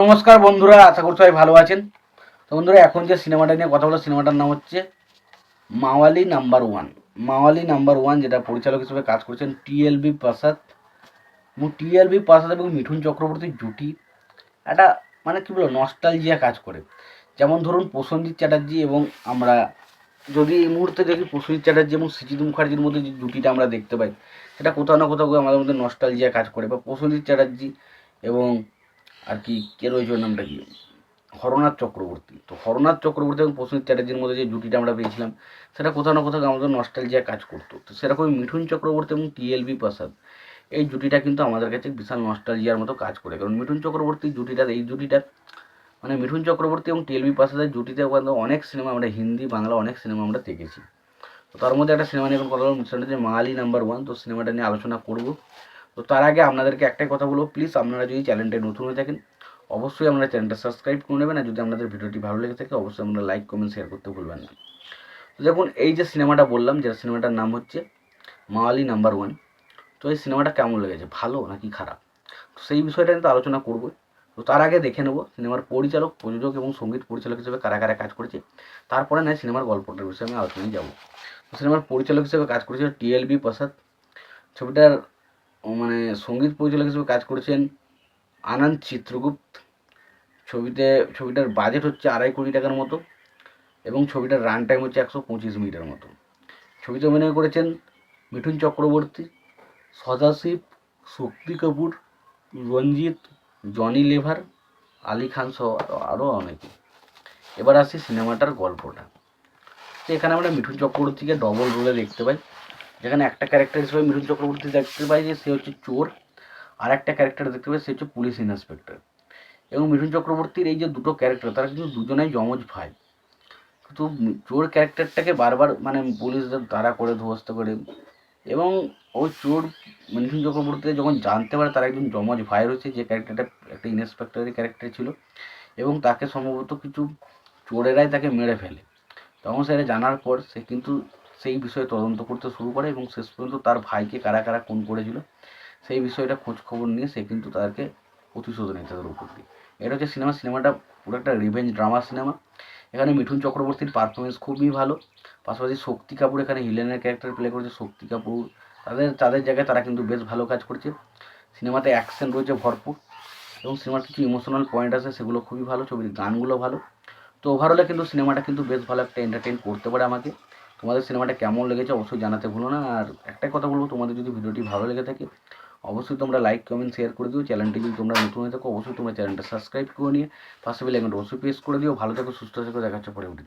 নমস্কার বন্ধুরা, আশা করছি সবাই ভালো আছেন। তো বন্ধুরা, এখন যে সিনেমাটা নিয়ে কথা বলো সিনেমাটার নাম হচ্ছে Mawaali number one. Mawaali number one যেটা পরিচালক হিসেবে কাজ করছেন টিএলবি প্রসাদ। এবং টিএলবি প্রসাদ এবং মিঠুন চক্রবর্তীর জুটি একটা মানে কী বলব নস্টালজিয়া কাজ করে। যেমন ধরুন প্রসেনজিৎ চ্যাটার্জি এবং আমরা যদি এই মুহূর্তে দেখি প্রসেনজিৎ চ্যাটার্জি এবং সুজিত মুখার্জির মধ্যে যে জুটিটা আমরা দেখতে পাই, সেটা কোথাও না কোথাও আমাদের মধ্যে নস্টালজিয়া কাজ করে। বা প্রসেনজিৎ চ্যাটার্জি এবং আর কি, কে রয়েছে ওর নামটা কি? হরনাথ চক্রবর্তী। তো হরনাথ চক্রবর্তী এবং প্রসেনজিৎ চ্যাটার্জির মধ্যে যে জুটিটা আমরা পেয়েছিলাম, সেটা কোথাও না কোথাও আমাদের নস্টালজিয়া কাজ করতো। তো সেরকমই মিঠুন চক্রবর্তী এবং টিএলবি প্রসাদ, এই জুটিটা কিন্তু আমাদের কাছে বিশাল নস্টালজিয়ার মতো কাজ করে। কারণ মিঠুন চক্রবর্তী জুটিটা, এই জুটিটা মানে মিঠুন চক্রবর্তী এবং টিএলবি প্রসাদের জুটিতে অনেক সিনেমা আমরা হিন্দি, বাংলা অনেক সিনেমা আমরা দেখেছি। তো তার মধ্যে একটা সিনেমা নিয়ে এখন কথা বলব, সেটা হচ্ছে মালি নাম্বার ওয়ান তো সিনেমাটা নিয়ে আলোচনা করব। তো তার আগে আপনাদেরকে একটাই কথা বলব প্লিজ আপনারা যদি চ্যানেলটা নতুন হয়ে থাকেন, অবশ্যই আপনারা চ্যানেলটা সাবস্ক্রাইব করে নেবেন, আর যদি আপনাদের ভিডিওটি ভালো লেগে থাকে, অবশ্যই আপনারা লাইক কমেন্ট শেয়ার করতে ভুলবেন না। তো দেখুন, এই যে সিনেমাটা বললাম, যে সিনেমাটার নাম হচ্ছে মাওয়ালি নাম্বার ওয়ান তো এই সিনেমাটা কেমন লেগেছে, ভালো নাকি খারাপ? তো সেই বিষয়টা কিন্তু আলোচনা করব। তো তার আগে দেখে নেব সিনেমার পরিচালক, প্রযোজক এবং সংগীত পরিচালক হিসেবে কারা কারা কাজ করেছে, তারপরে নয় সিনেমার গল্পটার বিষয়ে আমি আলোচনায় যাব। তো সিনেমার পরিচালক হিসেবে কাজ করেছে টিএলবি প্রসাদ। ছবিটার মানে সংগীত পরিচালক হিসেবে কাজ করেছেন আনন্দ চিত্রগুপ্ত। ছবিতে, ছবিটার বাজেট হচ্ছে আড়াই কোটি টাকার মতো এবং ছবিটার রান টাইম হচ্ছে একশো পঁচিশ মিনিটের মতো। ছবিতে অভিনয় করেছেন মিঠুন চক্রবর্তী, সদাশিব, শক্তি কাপুর, রঞ্জিত, জনি লেভার, আলী খান সহ আরও অনেকে। এবার আসি সিনেমাটার গল্পটা। তো এখানে আমরা মিঠুন চক্রবর্তীকে ডবল রোলে দেখতে পাই। যেখানে একটা ক্যারেক্টার হিসেবে মিঠুন চক্রবর্তী দেখতে পাই যে সে হচ্ছে চোর, আর একটা ক্যারেক্টার দেখতে পাই সে হচ্ছে পুলিশ ইন্সপেক্টর এবং মিঠুন চক্রবর্তীর এই যে দুটো ক্যারেক্টার তারা কিন্তু দুজনেই যমজ ভাই। কিন্তু চোর ক্যারেক্টারটাকে বারবার মানে পুলিশদের তারা করে ধ্বস্ত করে। এবং ওই চোর মিঠুন চক্রবর্তী যখন জানতে পারে, তার একজন যমজ ভাই রয়েছে, যে ক্যারেক্টারটা একটা ইন্সপেক্টরের ক্যারেক্টার ছিল। এবং তাকে সম্ভবত কিছু চোরেরাই তাকে মেরে ফেলে। তখন সেটা জানার পর সে কিন্তু সেই বিষয়ে তদন্ত করতে শুরু করে এবং শেষ পর্যন্ত তার ভাইকে কারা কারা খুন করেছিল, সেই বিষয়টা খোঁজ খবর নিয়ে সে কিন্তু তাদেরকে প্রতিশোধ নেয় তাদের উপর দিয়ে। এটা হচ্ছে সিনেমা, সিনেমাটা পুরো একটা রিভেঞ্জ ড্রামা সিনেমা। এখানে মিঠুন চক্রবর্তীর পারফরমেন্স খুবই ভালো, পাশাপাশি শক্তি কাপুর এখানে হিলেনের ক্যারেক্টার প্লে করেছে, শক্তি কাপুর। তাদের তাদের জায়গায় তারা কিন্তু বেশ ভালো কাজ করছে। সিনেমাতে অ্যাকশন রয়েছে ভরপুর এবং সিনেমার কিছু ইমোশনাল পয়েন্ট আছে, সেগুলো খুবই ভালো, ছবির গানগুলো ভালো। তো ওভারঅলে কিন্তু সিনেমাটা কিন্তু বেশ ভালো একটা এন্টারটেন করতে পারে আমাকে। তোমাদের সিনেমাটা কেমন লেগেছে অবশ্যই জানাতে ভুলো না। আর একটাই কথা বলব, তোমাদের যদি ভিডিওটি ভালো লেগে থাকে, অবশ্যই তোমরা লাইক কমেন্ট শেয়ার করে দিও। চ্যানেলটি যদি তোমরা নতুন হয়ে থাকো, অবশ্যই তোমরা চ্যানেলটা সাবস্ক্রাইব করে নিয়ে পাশে বেল আইকনটা অবশ্যই প্রেস করে দিও। ভালো থেকো, সুস্থ থেকো দেখাচ্ছে পরে উঠে